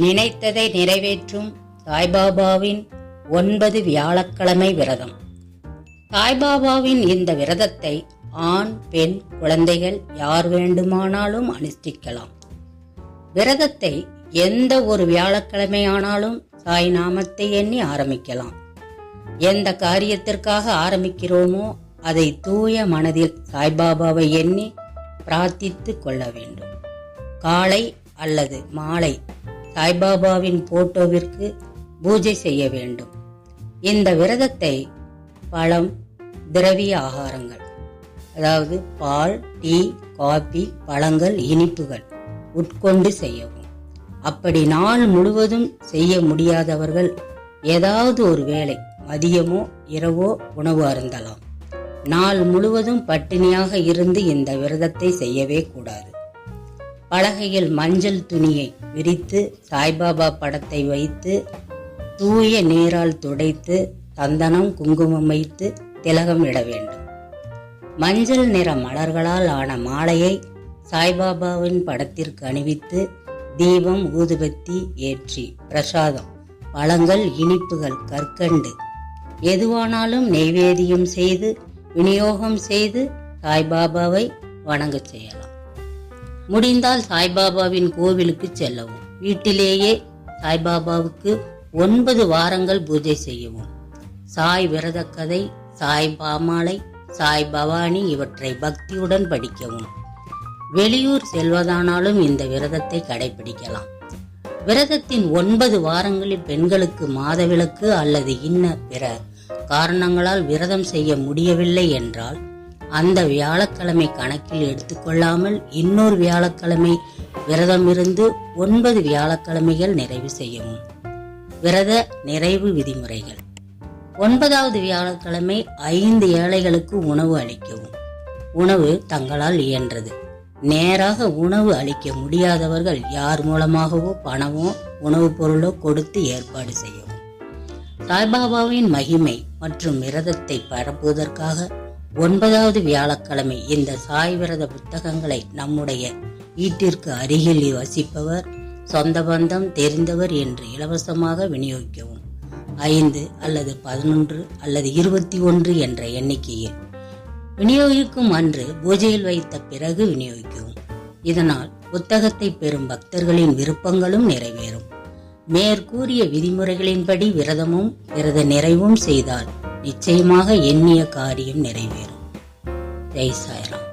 நினைத்ததை நிறைவேற்றும் சாய்பாபாவின் ஒன்பது வியாழக்கிழமை விரதம். சாய்பாபாவின் இந்த விரதத்தை ஆண் பெண் குழந்தைகள் யார் வேண்டுமானாலும் அனுஷ்டிக்கலாம். விரதத்தை எந்த ஒரு வியாழக்கிழமையானாலும் சாய் நாமத்தை எண்ணி ஆரம்பிக்கலாம். எந்த காரியத்திற்காக ஆரம்பிக்கிறோமோ அதை தூய மனதில் சாய்பாபாவை எண்ணி பிரார்த்தித்து கொள்ள வேண்டும். காலை அல்லது மாலை சாய்பாபாவின் போட்டோவிற்கு பூஜை செய்ய வேண்டும். இந்த விரதத்தை பழம் திரவிய ஆகாரங்கள் அதாவது பால் டீ காபி பழங்கள் இனிப்புகள் உட்கொண்டு செய்யவும். அப்படி நாள் முழுவதும் செய்ய முடியாதவர்கள் ஏதாவது ஒரு வேலை மதியமோ இரவோ உணவு அருந்தலாம் நாள் முழுவதும் பட்டினியாக இருந்து இந்த விரதத்தை செய்யவே கூடாது. பலகையில் மஞ்சள் துணியை விரித்து சாய்பாபா படத்தை வைத்து தூய நீரால் துடைத்து சந்தனம் குங்குமம் வைத்து திலகம் இட வேண்டும். மஞ்சள் நிற மலர்களால் ஆன மாலையை சாய்பாபாவின் படத்திற்கு அணிவித்து தீபம் ஊதுபத்தி ஏற்றி பிரசாதம் பழங்கள் இனிப்புகள் கற்கண்டு எதுவானாலும் நெய்வேதியம் செய்து விநியோகம் செய்து சாய்பாபாவை வணங்கச் செய்யலாம். முடிந்தால் சாய்பாபாவின் கோவிலுக்கு செல்லவும். வீட்டிலேயே சாய்பாபாவுக்கு ஒன்பது வாரங்கள் பூஜை செய்யவும். சாய் விரத கதை சாய் பாமாலை சாய் பவானி இவற்றை பக்தியுடன் படிக்கவும். வெளியூர் செல்வதானாலும் இந்த விரதத்தை கடைபிடிக்கலாம். விரதத்தின் ஒன்பது வாரங்களில் பெண்களுக்கு மாதவிலக்கு அல்லது இன்ன பிற காரணங்களால் விரதம் செய்ய முடியவில்லை என்றால் அந்த வியாழக்கிழமை கணக்கில் எடுத்துக்கொள்ளாமல் இன்னொரு வியாழக்கிழமை விரதம் இருந்து ஒன்பது வியாழக்கிழமைகள் நிறைவு செய்யவும் விரத நிறைவு விதிமுறைகள். ஒன்பதாவது வியாழக்கிழமை ஐந்து ஏழைகளுக்கு உணவு அளிக்கவும். உணவு தங்களால் இயன்றது. நேராக உணவு அளிக்க முடியாதவர்கள் யார் மூலமாகவோ பணமோ உணவுப் பொருளோ கொடுத்து ஏற்பாடு செய்யவும். சாய்பாபாவின் மகிமை மற்றும் விரதத்தை பரப்புவதற்காக ஒன்பதாவது வியாழக்கிழமை இந்த சாய் விரத புத்தகங்களை நம்முடைய வீட்டிற்கு அருகில் வசிப்பவர் சொந்த பந்தம் தெரிந்தவர் என்று இலவசமாக விநியோகிக்கவும். ஐந்து அல்லது பதினொன்று அல்லது இருபத்தி ஒன்று என்ற எண்ணிக்கையில் விநியோகிக்கும் அன்று பூஜையில் வைத்த பிறகு விநியோகிக்கவும். இதனால் புத்தகத்தை பெறும் பக்தர்களின் விருப்பங்களும் நிறைவேறும். மேற்கூறிய விதிமுறைகளின்படி விரதமும் விரத நிறைவும் செய்தால் நிச்சயமாக எண்ணிய காரியம் நிறைவேறும். ஜெய் சாய்ராம்.